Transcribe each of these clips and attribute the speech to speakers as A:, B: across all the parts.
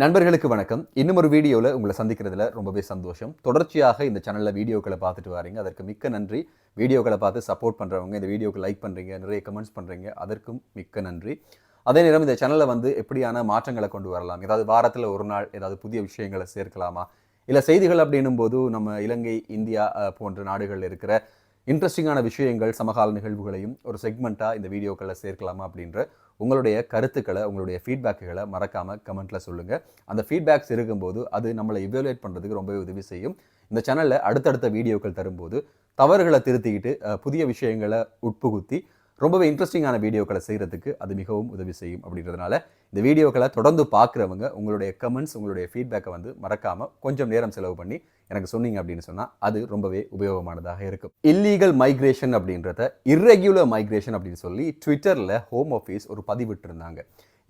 A: நண்பர்களுக்கு வணக்கம். இன்னும் ஒரு வீடியோவில் உங்களை சந்திக்கிறதுல ரொம்பவே சந்தோஷம். தொடர்ச்சியாக இந்த சேனலில் வீடியோக்களை பார்த்துட்டு வரீங்க. அதற்கு மிக்க நன்றி. வீடியோக்களை பார்த்து சப்போர்ட் பண்ணுறவங்க இந்த வீடியோக்கு லைக் பண்ணுறீங்க நிறைய கமெண்ட்ஸ் பண்ணுறீங்க அதற்கும் மிக்க நன்றி. அதே நேரம் இந்த சேனலில் வந்து எப்படியான மாற்றங்களை கொண்டு வரலாம்? ஏதாவது வாரத்தில் ஒரு நாள் ஏதாவது புதிய விஷயங்களை சேர்க்கலாமா? இல்லை செய்திகள் அப்படின்னும் போது நம்ம இலங்கை இந்தியா போன்ற நாடுகளில் இருக்கிற இன்ட்ரெஸ்டிங்கான விஷயங்கள் சமகால நிகழ்வுகளையும் ஒரு செக்மெண்ட்டாக இந்த வீடியோக்களை சேர்க்கலாமா அப்படின்ற உங்களுடைய கருத்துக்களை உங்களுடைய ஃபீட்பேக்குகளை மறக்காமல் கமெண்ட்டில் சொல்லுங்கள் அந்த ஃபீட்பேக்ஸ் இருக்கும்போது அது நம்மளை இவாலுவேட் பண்ணுறதுக்கு ரொம்பவே உதவி செய்யும். இந்த சேனலில் அடுத்தடுத்த வீடியோக்கள் தரும்போது தவறுகளை திருத்திக்கிட்டு புதிய விஷயங்களை உட்புகுத்தி ரொம்பவே இன்ட்ரெஸ்டிங்கான வீடியோக்களை செய்கிறதுக்கு அது மிகவும் உதவி செய்யும் அப்படின்றதுனால இந்த வீடியோக்களை தொடர்ந்து பார்க்குறவங்க உங்களுடைய கமெண்ட்ஸ் உங்களுடைய ஃபீட்பேக்கை வந்து மறக்காமல் கொஞ்சம் நேரம் செலவு பண்ணி எனக்கு சொன்னீங்க அப்படின்னு சொன்னால் அது ரொம்பவே உபயோகமானதாக இருக்கும். இல்லீகல் மைக்ரேஷன் அப்படின்றத இர்ரெகுலர் மைக்ரேஷன் அப்படின்னு சொல்லி ட்விட்டரில் ஹோம் ஆஃபீஸ் ஒரு பதிவிட்டிருந்தாங்க.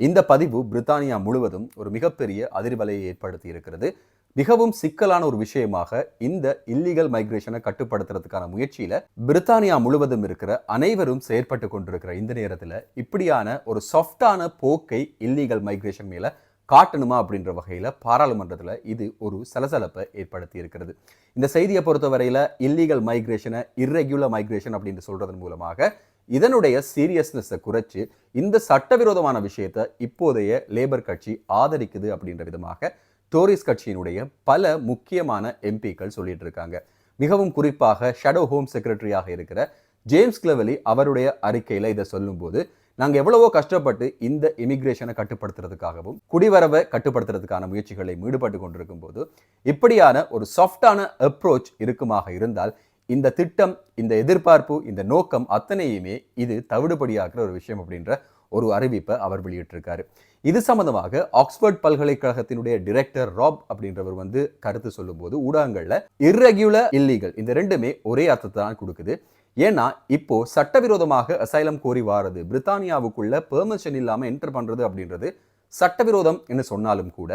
A: இந்த பதிவு பிரித்தானியா முழுவதும் ஒரு மிகப்பெரிய அதிர்வலையை ஏற்படுத்தி இருக்கிறது. மிகவும் சிக்கலான ஒரு விஷயமாக இந்த இல்லீகல் மைக்ரேஷனை கட்டுப்படுத்துறதுக்கான முயற்சியில பிரித்தானியா முழுவதும் இருக்கிற அனைவரும் செயற்பட்டு கொண்டிருக்கிற இந்த நேரத்தில் இப்படியான ஒரு சாஃப்டான போக்கை இல்லீகல் மைக்ரேஷன் மேல காட்டணுமா அப்படின்ற வகையில் பாராளுமன்றத்தில் இது ஒரு சலசலப்பை ஏற்படுத்தி இருக்கிறது. இந்த செய்தியை பொறுத்தவரையில் இல்லீகல் மைக்ரேஷனை இர்ரெகுலர் மைக்ரேஷன் அப்படின்னு சொல்றதன் மூலமாக இதனுடைய சீரியஸ்னஸை குறைச்சு இந்த சட்டவிரோதமான விஷயத்தை இப்போதைய லேபர் கட்சி ஆதரிக்குது அப்படின்ற விதமாக டோரிஸ் கட்சியினுடைய பல முக்கியமான எம்பிக்கள் சொல்லிட்டு இருக்காங்க மிகவும் குறிப்பாக ஷடோ ஹோம் செக்ரட்டரியாக இருக்கிற ஜேம்ஸ் கிளவலி அவருடைய அறிக்கையில் இதை சொல்லும்போது நாங்கள் எவ்வளவோ கஷ்டப்பட்டு இந்த இமிக்ரேஷனை கட்டுப்படுத்துறதுக்காகவும் குடிவரவை கட்டுப்படுத்துறதுக்கான முயற்சிகளை ஈடுபட்டு கொண்டிருக்கும் போது இப்படியான ஒரு சாஃப்டான அப்ரோச் இருக்குமாக இருந்தால் இந்த திட்டம் இந்த எதிர்பார்ப்பு இந்த நோக்கம் அத்தனையுமே இது தவிடுபடியாக்குற ஒரு விஷயம் அப்படின்ற ஒரு அறிவிப்பை அவர் வெளியிட்டிருக்காரு. இது சம்பந்தமாக ஆக்ஸ்போர்ட் பல்கலைக்கழகத்தினுடைய டிரெக்டர் ராப் அப்படின்றவர் வந்து கருத்து சொல்லும்போது ஊடகங்களில் இர்ரெகுலர் இல்லீகல் இந்த ரெண்டுமே ஒரே அர்த்தத்தை தான் கொடுக்குது. ஏன்னா இப்போ சட்டவிரோதமாக அசைலம் கோரி வாரது பிரித்தானியாவுக்குள்ள பெர்மிஷன் இல்லாமல் என்டர் பண்ணுறது அப்படின்றது சட்டவிரோதம் என்று சொன்னாலும் கூட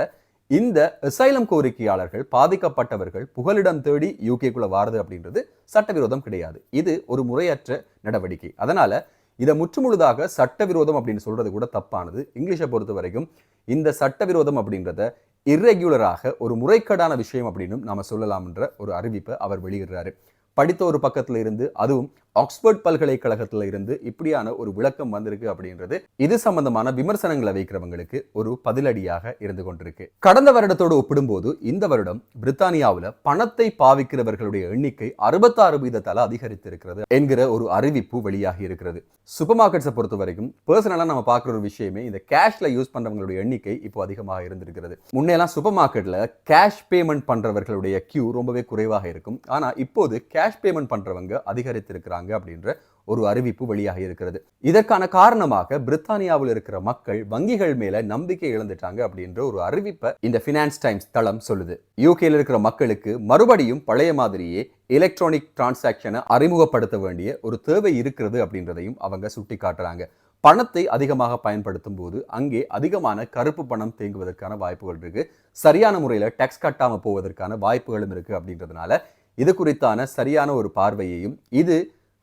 A: இந்த அசைலம் கோரிக்கையாளர்கள் பாதிக்கப்பட்டவர்கள் புகலிடம் தேடி யூகேக்குள்ள வாரது அப்படின்றது சட்டவிரோதம் கிடையாது. இது ஒரு முறையற்ற நடவடிக்கை. அதனால இதை முற்றுமுழுதாக சட்டவிரோதம் அப்படின்னு சொல்றது கூட தப்பானது. இங்கிலீஷை பொறுத்த வரைக்கும் இந்த சட்டவிரோதம் அப்படின்றத இர்ரெகுலராக ஒரு முறைகேடான விஷயம் அப்படின்னு நாம சொல்லலாம்ன்ற ஒரு அறிவிப்பை அவர் வெளியிடுறாரு. படித்த ஒரு பக்கத்துல இருந்து அதுவும் ஆக்ஸ்போர்ட் பல்கலைக்கழகத்துல இருந்து இப்படியான ஒரு விளக்கம் வந்திருக்கு அப்படின்றது இது சம்பந்தமான விமர்சனங்களை வைக்கிறவங்களுக்கு ஒரு பதிலடியாக இருந்து கொண்டிருக்கு. கடந்த வருடத்தோடு ஒப்பிடும்போது இந்த வருடம் பிரித்தானியாவுல பணத்தை பாவிக்கிறவர்களுடைய எண்ணிக்கை அறுபத்தாறு வீதத்தால் அதிகரித்திருக்கிறது என்கிற ஒரு அறிவிப்பு வெளியாகி இருக்கிறது. சூப்பர் மார்க்கெட்ஸை பொறுத்த வரைக்கும் பர்சனலாக நம்ம பார்க்குற ஒரு விஷயமே இந்த கேஷ்ல யூஸ் பண்றவங்களுடைய எண்ணிக்கை இப்போ அதிகமாக இருந்திருக்கிறது. முன்னெல்லாம் சூப்பர் மார்க்கெட்ல கேஷ் பேமெண்ட் பண்றவர்களுடைய கியூ ரொம்பவே குறைவாக இருக்கும். ஆனா இப்போது கேஷ் பேமெண்ட் பண்றவங்க அதிகரித்திருக்கிறாங்க. அப்படின்ற ஒரு அறிவிப்பு வெளியாக இருக்கிறது. இதற்கான காரணமாக பிரித்தானியாவில் இருக்கிற மக்கள் வங்கிகள் மேல நம்பிக்கை இழந்துட்டாங்க அப்படின்ற ஒரு அறிவிப்பை இந்த ஃபினான்ஸ் டைம்ஸ் தளம் சொல்லுது. யூகேல இருக்கிற மக்களுக்கு மறுபடியும் பழைய மாதிரியே எலக்ட்ரானிக் டிரான்சாக்ஷனை அறிமுகப்படுத்த வேண்டிய ஒரு தேவை இருக்கிறது அப்படின்றதையும் அவங்க சுட்டி காட்டுறாங்க பணத்தை அதிகமாக பயன்படுத்தும் போது அங்கே அதிகமான கருப்பு பணம் தேங்குவதற்கான வாய்ப்புகள் இருக்கு. சரியான முறையில் டேக்ஸ் கட்டாம போவதற்கான வாய்ப்புகளும் இருக்கு அப்படின்றதுனால இது குறித்தான சரியான ஒரு பார்வையையும் இது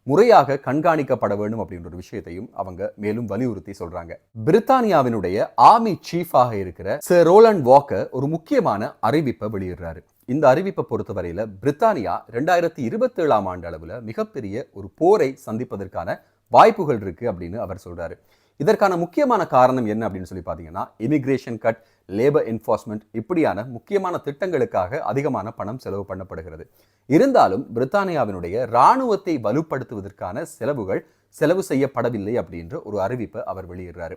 A: முறையாக கண்காணிக்கப்பட வேண்டும் அப்படின்ற ஒரு விஷயத்தையும் அவங்க மேலும் வலியுறுத்தி சொல்றாங்க. பிரித்தானியாவினுடைய ஆர்மி சீஃபாக இருக்கிற சர் ரோலண்ட் வாக்கர் ஒரு முக்கியமான அறிவிப்பை வெளியிடுறாரு. இந்த அறிவிப்பை பொறுத்தவரையில பிரித்தானியா ரெண்டாயிரத்தி இருபத்தி ஏழாம் ஆண்டு அளவுல மிகப்பெரிய ஒரு போரை சந்திப்பதற்கான வாய்ப்புகள் இருக்கு அப்படின்னு அவர் சொல்றாரு. இதற்கான முக்கியமான காரணம் என்ன அப்படின்னு சொல்லி பார்த்தீங்கன்னா இமிகிரேஷன் கட் லேபர் என்ஃபோர்ஸ்மெண்ட் இப்படியான முக்கியமான திட்டங்களுக்காக அதிகமான பணம் செலவு பண்ணப்படுகிறது. இருந்தாலும் பிரித்தானியாவினுடைய இராணுவத்தை வலுப்படுத்துவதற்கான செலவுகள் செலவு செய்யப்படவில்லை அப்படின்ற ஒரு அறிவிப்பை அவர் வெளியிடுறாரு.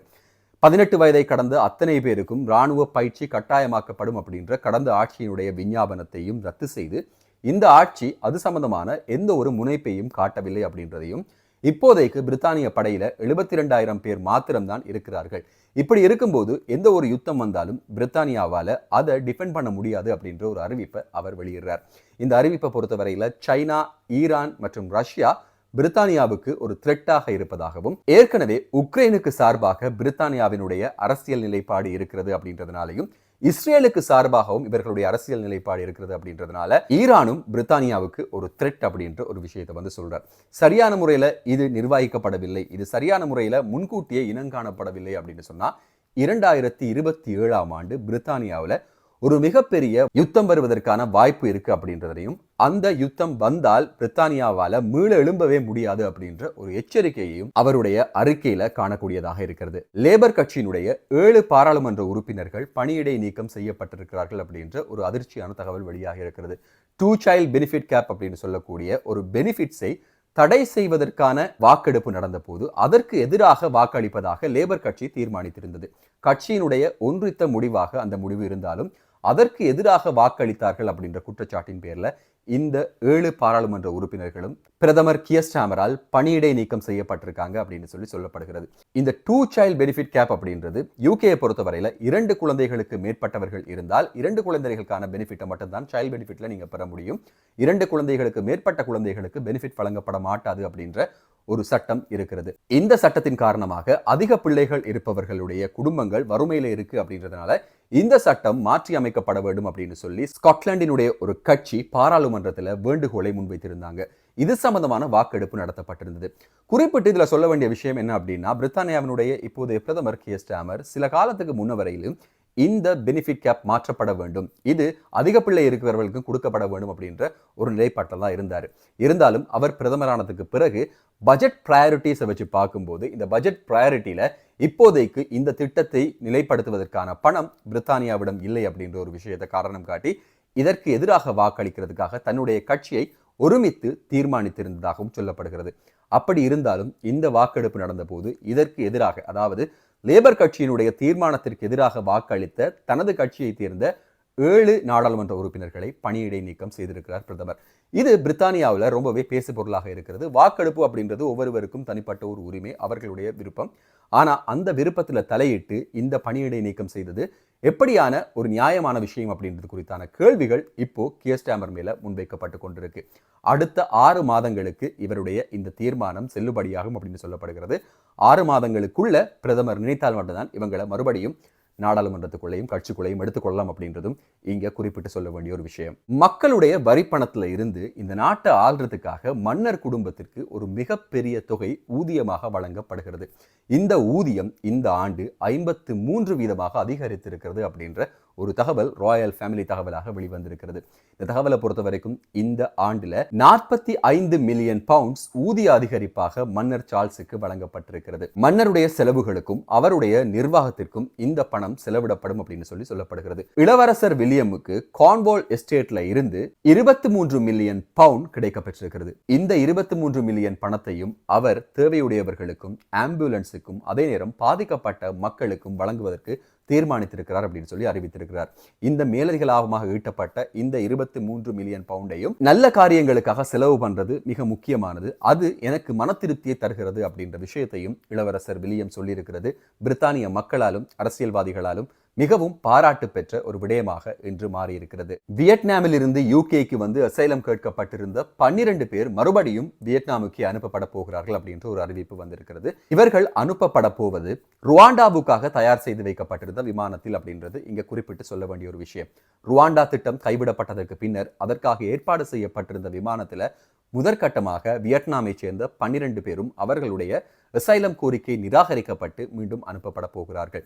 A: பதினெட்டு வயதை கடந்த அத்தனை பேருக்கும் இராணுவ பயிற்சி கட்டாயமாக்கப்படும் அப்படின்ற கடந்த ஆட்சியினுடைய விஞ்ஞாபனத்தையும் ரத்து செய்து இந்த ஆட்சி அது சம்பந்தமான எந்த ஒரு முனைப்பையும் காட்டவில்லை அப்படின்றதையும் இப்போதைக்கு பிரித்தானிய படையில எழுபத்தி ரெண்டாயிரம் பேர் மாத்திரம்தான் இருக்கிறார்கள். இப்படி இருக்கும்போது எந்த ஒரு யுத்தம் வந்தாலும் பிரித்தானியாவால் அதை டிஃபெண்ட் பண்ண முடியாது அப்படின்ற ஒரு அறிவிப்பை அவர் வெளியிடுறார். இந்த அறிவிப்பை பொறுத்தவரையில் சைனா ஈரான் மற்றும் ரஷ்யா பிரித்தானியாவுக்கு ஒரு த்ரெட்டாக இருப்பதாகவும் ஏற்கனவே உக்ரைனுக்கு சார்பாக பிரித்தானியாவினுடைய அரசியல் நிலைப்பாடு இருக்கிறது அப்படின்றதுனாலையும் இஸ்ரேலுக்கு சார்பாகவும் இவர்களுடைய அரசியல் நிலைப்பாடு இருக்கிறது அப்படின்றதுனால ஈரானும் பிரித்தானியாவுக்கு ஒரு த்ரெட் அப்படின்ற ஒரு விஷயத்தை வந்து சொல்றார். சரியான முறையில் இது நிர்வகிக்கப்படவில்லை. இது சரியான முறையில் முன்கூட்டியே இனங்காணப்படவில்லை அப்படின்னு சொன்னா இரண்டாயிரத்தி இருபத்தி ஏழாம் ஆண்டு பிரித்தானியாவில் ஒரு மிகப்பெரிய யுத்தம் வருவதற்கான வாய்ப்பு இருக்கு அப்படின்றதையும் அந்த யுத்தம் வந்தால் பிரித்தானியாவால மீள எழும்பவே முடியாது அப்படின்ற ஒரு எச்சரிக்கையையும் அவருடைய அறிக்கையில காணக்கூடியதாக இருக்கிறது. லேபர் கட்சியினுடைய ஏழு பாராளுமன்ற உறுப்பினர்கள் பணியிடை நீக்கம் செய்யப்பட்டிருக்கிறார்கள் அப்படின்ற ஒரு அதிர்ச்சியான தகவல் வெளியாக இருக்கிறது. டூ சைல்ட் பெனிஃபிட் கேப் அப்படின்னு சொல்லக்கூடிய ஒரு பெனிஃபிட்ஸை தடை செய்வதற்கான வாக்கெடுப்பு நடந்த போது அதற்கு எதிராக வாக்களிப்பதாக லேபர் கட்சி தீர்மானித்திருந்தது. கட்சியினுடைய ஒன்றித்த முடிவாக அந்த முடிவு இருந்தாலும் அதற்கு எதிராக வாக்களித்தார்கள் அப்படின்ற குற்றச்சாட்டின் பேர்ல இந்த ஏழு பாராளுமன்ற உறுப்பினர்களும் பிரதமர் கியஸ்டாமரால் பணியிடை நீக்கம் செய்யப்பட்டிருக்காங்க அப்படின்னு சொல்லி சொல்லப்படுகிறது. இந்த டூ சைல்ட் பெனிஃபிட் கேப் அப்படின்றது யூகேயை பொறுத்தவரையில இரண்டு குழந்தைகளுக்கு மேற்பட்டவர்கள் இருந்தால் இரண்டு குழந்தைகளுக்கான பெனிஃபிட்டை மட்டும்தான் சைல்டு பெனிஃபிட்ல நீங்க பெற முடியும். இரண்டு குழந்தைகளுக்கு மேற்பட்ட குழந்தைகளுக்கு பெனிஃபிட் வழங்கப்பட மாட்டாது அப்படின்ற ஒரு சட்டம் இருக்கிறது. இந்த சட்டத்தின் காரணமாக அதிக பிள்ளைகள் இருப்பவர்களுடைய குடும்பங்கள் வறுமையில இருக்கு அப்படின்றதுனால இந்த சட்டம் மாற்றி அமைக்கப்பட வேண்டும் அப்படின்னு சொல்லி ஸ்காட்லாண்டினுடைய ஒரு கட்சி பாராளுமன்றத்தில் வேண்டுகோளை முன்வைத்திருந்தாங்க. இது சம்பந்தமான வாக்கெடுப்பு நடத்தப்பட்டிருந்தது. குறிப்பிட்டு இதில் சொல்ல வேண்டிய விஷயம் என்ன அப்படின்னா பிரித்தானியாவினுடைய இப்போதைய பிரதமர் கே. ஸ்டாமர் சில காலத்துக்கு முன்னவரையிலும் இந்த பெனிஃபிட் கேப் மாற்றப்பட வேண்டும். இது அதிக பிள்ளை இருக்கிறவர்களுக்கும் கொடுக்கப்பட வேண்டும் அப்படின்ற ஒரு நிலைப்பாட்டில் தான் இருந்தார். இருந்தாலும் அவர் பிரதமரானதுக்கு பிறகு பட்ஜெட் ப்ரையாரிட்டிஸை வச்சு பார்க்கும்போது இந்த பட்ஜெட் ப்ரையாரிட்டியில் இப்போதைக்கு இந்த திட்டத்தை நிலைப்படுத்துவதற்கான பணம் பிரித்தானியாவிடம் இல்லை அப்படின்ற ஒரு விஷயத்தை காரணம் காட்டி இதற்கு எதிராக வாக்களிக்கிறதுக்காக தன்னுடைய கட்சியை ஒருமித்து தீர்மானித்திருந்ததாகவும் சொல்லப்படுகிறது. அப்படி இருந்தாலும் இந்த வாக்கெடுப்பு நடந்தபோது இதற்கு எதிராக அதாவது லேபர் கட்சியினுடைய தீர்மானத்திற்கு எதிராக வாக்களித்த தனது கட்சியை சேர்ந்த ஏழு நாடாளுமன்ற உறுப்பினர்களை பணியிடை நீக்கம் செய்திருக்கிறார் பிரதமர். இது பிரித்தானியாவில் ரொம்பவே பேசு பொருளாக இருக்கிறது. வாக்கெடுப்பு அப்படின்றது ஒவ்வொருவருக்கும் தனிப்பட்ட ஒரு உரிமை அவர்களுடைய விருப்பம். ஆனால் அந்த விருப்பத்தில் தலையிட்டு இந்த பணியிடை நீக்கம் செய்தது எப்படியான ஒரு நியாயமான விஷயம் அப்படின்றது குறித்தான கேள்விகள் இப்போ கியஸ்டாமர் மேல முன்வைக்கப்பட்டு கொண்டிருக்கு. அடுத்த ஆறு மாதங்களுக்கு இவருடைய இந்த தீர்மானம் செல்லுபடியாகும் அப்படின்னு சொல்லப்படுகிறது. ஆறு மாதங்களுக்குள்ள பிரதமர் நினைத்தால் மட்டும்தான் இவங்களை மறுபடியும் நாடாளுமன்றத்துக்குள்ளேயும் கட்சிக்குள்ளேயும் எடுத்துக்கொள்ளலாம் அப்படின்றதும் இங்கே குறிப்பிட்டு சொல்ல வேண்டிய ஒரு விஷயம். மக்களுடைய வரிப்பணத்தில் இருந்து இந்த நாட்டை ஆள்றதுக்காக மன்னர் குடும்பத்திற்கு ஒரு மிகப்பெரிய தொகை ஊதியமாக வழங்கப்படுகிறது. இந்த ஊதியம் இந்த ஆண்டு ஐம்பத்து மூன்று வீதமாக அதிகரித்திருக்கிறது அப்படின்ற ஒரு தகவல் ராயல் ஃபேமிலி தகவலாக வெளிவந்திருக்கிறது. இந்த தகவலை பொறுத்த வரைக்கும் இந்த ஆண்டுல நாற்பத்தி ஐந்து மில்லியன் பவுண்ட்ஸ் ஊதிய அதிகரிப்பாக மன்னர் சார்ல்ஸுக்கு வழங்கப்பட்டிருக்கிறது. மன்னருடைய செலவுகளுக்கும் அவருடைய நிர்வாகத்திற்கும் இந்த பணம் செலவிடப்படும் அப்படின்னு சொல்லி சொல்லப்படுகிறது. இளவரசர் வில்லியமுக்கு கான்வால் எஸ்டேட்ல இருந்து இருபத்தி மூன்று மில்லியன் பவுண்ட் கிடைக்கப்பெற்றிருக்கிறது. இந்த இருபத்தி மூன்று மில்லியன் பணத்தையும் அவர் தேவையுடையவர்களுக்கும் ஆம்புலன்ஸுக்கும் அதே நேரம் பாதிக்கப்பட்ட மக்களுக்கும் வழங்குவதற்கு தீர்மானித்திருக்கிறார் அப்படின்னு சொல்லி அறிவித்திருக்கிறார். இந்த மேலதிக லாபமாக ஈட்டப்பட்ட இந்த இருபத்தி மூன்று மில்லியன் பவுண்டையும் நல்ல காரியங்களுக்காக செலவு பண்றது மிக முக்கியமானது. அது எனக்கு மன திருப்தியை தருகிறது அப்படின்ற விஷயத்தையும் இளவரசர் வில்லியம் சொல்லியிருக்கிறது. பிரித்தானிய மக்களாலும் அரசியல்வாதிகளாலும் மிகவும் பாராட்டு பெற்ற ஒரு விடயமாக இன்று மாறியிருக்கிறது. வியட்நாமில் இருந்து யூகேக்கு வந்து அசைலம் கேட்கப்பட்டிருந்த பன்னிரண்டு பேர் மறுபடியும் வியட்நாமுக்கு அனுப்பப்பட போகிறார்கள் அப்படின்ற ஒரு அறிவிப்பு வந்திருக்கிறது. இவர்கள் அனுப்பப்பட போவது ருவாண்டாவுக்காக தயார் செய்து வைக்கப்பட்டிருந்த விமானத்தில் அப்படின்றது இங்க குறிப்பிட்டு சொல்ல வேண்டிய ஒரு விஷயம். ருவாண்டா திட்டம் கைவிடப்பட்டதற்கு பின்னர் அதற்காக ஏற்பாடு செய்யப்பட்டிருந்த விமானத்துல முதற்கட்டமாக வியட்நாமை சேர்ந்த பன்னிரண்டு பேரும் அவர்களுடைய அசைலம் கோரிக்கை நிராகரிக்கப்பட்டு மீண்டும் அனுப்பப்பட போகிறார்கள்.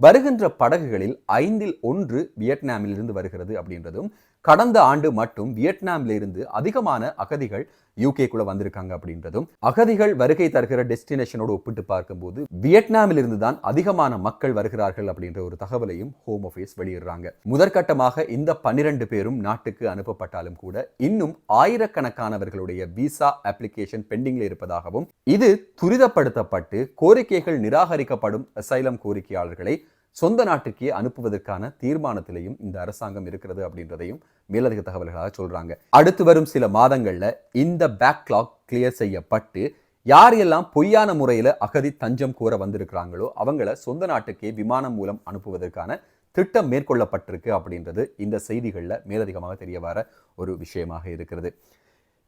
A: வருகின்ற படகுகளில் ஐந்தில் ஒன்று வியட்நாமில் இருந்து வருகிறது அப்படின்றதும் கடந்த ஆண்டு மட்டும் வியட்நாமில் இருந்து அதிகமான அகதிகள் யூகேக்குள்ள வந்திருக்காங்க அப்படின்றதும் அகதிகள் வருகை தருகிற டெஸ்டினேஷனோடு ஒப்பிட்டு பார்க்கும்போது வியட்நாமில் இருந்து தான் அதிகமான மக்கள் வருகிறார்கள் அப்படின்ற ஒரு தகவலையும் ஹோம் ஆஃபீஸ் வெளியிடுறாங்க. முதற்கட்டமாக இந்த பன்னிரண்டு பேரும் நாட்டுக்கு அனுப்பப்பட்டாலும் கூட இன்னும் ஆயிரக்கணக்கானவர்களுடைய விசா அப்ளிகேஷன் பெண்டிங்ல இருப்பதாகவும் இது துரிதப்படுத்தப்பட்டு கோரிக்கைகள் நிராகரிக்கப்படும் அசைலம் கோரிக்கையாளர்களை சொந்த நாட்டுக்கே அனுப்புவதற்கான தீர்மானத்திலையும் இந்த அரசாங்கம் இருக்கிறது அப்படின்றதையும் மேலதிக தகவல்களாக சொல்றாங்க. அடுத்து வரும் சில மாதங்களில் இந்த பேக்லாக் கிளியர் செய்யப்பட்டு யார் எல்லாம் பொய்யான முறையில் அகதி தஞ்சம் கூற வந்திருக்கிறாங்களோ அவங்கள சொந்த நாட்டுக்கே விமானம் மூலம் அனுப்புவதற்கான திட்டம் மேற்கொள்ளப்பட்டிருக்கு அப்படின்றது இந்த செய்திகளில் மேலதிகமாக தெரிய வர ஒரு விஷயமாக இருக்கிறது.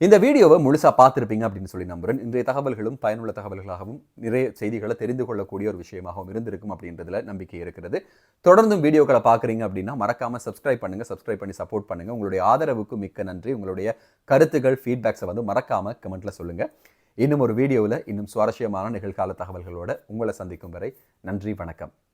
A: இந்த வீடியோவை முழுசாக பார்த்துருப்பீங்க அப்படின்னு சொல்லி நம்புறேன். இன்றைய தகவல்களும் பயனுள்ள தகவல்களாகவும் நிறைய செய்திகளை தெரிந்து கொள்ளக்கூடிய ஒரு விஷயமாகவும் இருந்திருக்கும் அப்படின்றதுல நம்பிக்கை இருக்கிறது. தொடர்ந்தும் வீடியோக்களை பார்க்குறீங்க அப்படின்னா மறக்காமல் சப்ஸ்கிரைப் பண்ணுங்கள் சப்ஸ்கிரைப் பண்ணி சப்போர்ட் பண்ணுங்கள் உங்களுடைய ஆதரவுக்கு மிக்க நன்றி. உங்களுடைய கருத்துக்கள் ஃபீட்பேக்ஸை வந்து மறக்காமல் கமெண்ட்டில் சொல்லுங்கள் இன்னும் ஒரு வீடியோவில் இன்னும் சுவாரஸ்யமான நிகழ்கால தகவல்களோட உங்களை சந்திக்கும் வரை நன்றி வணக்கம்.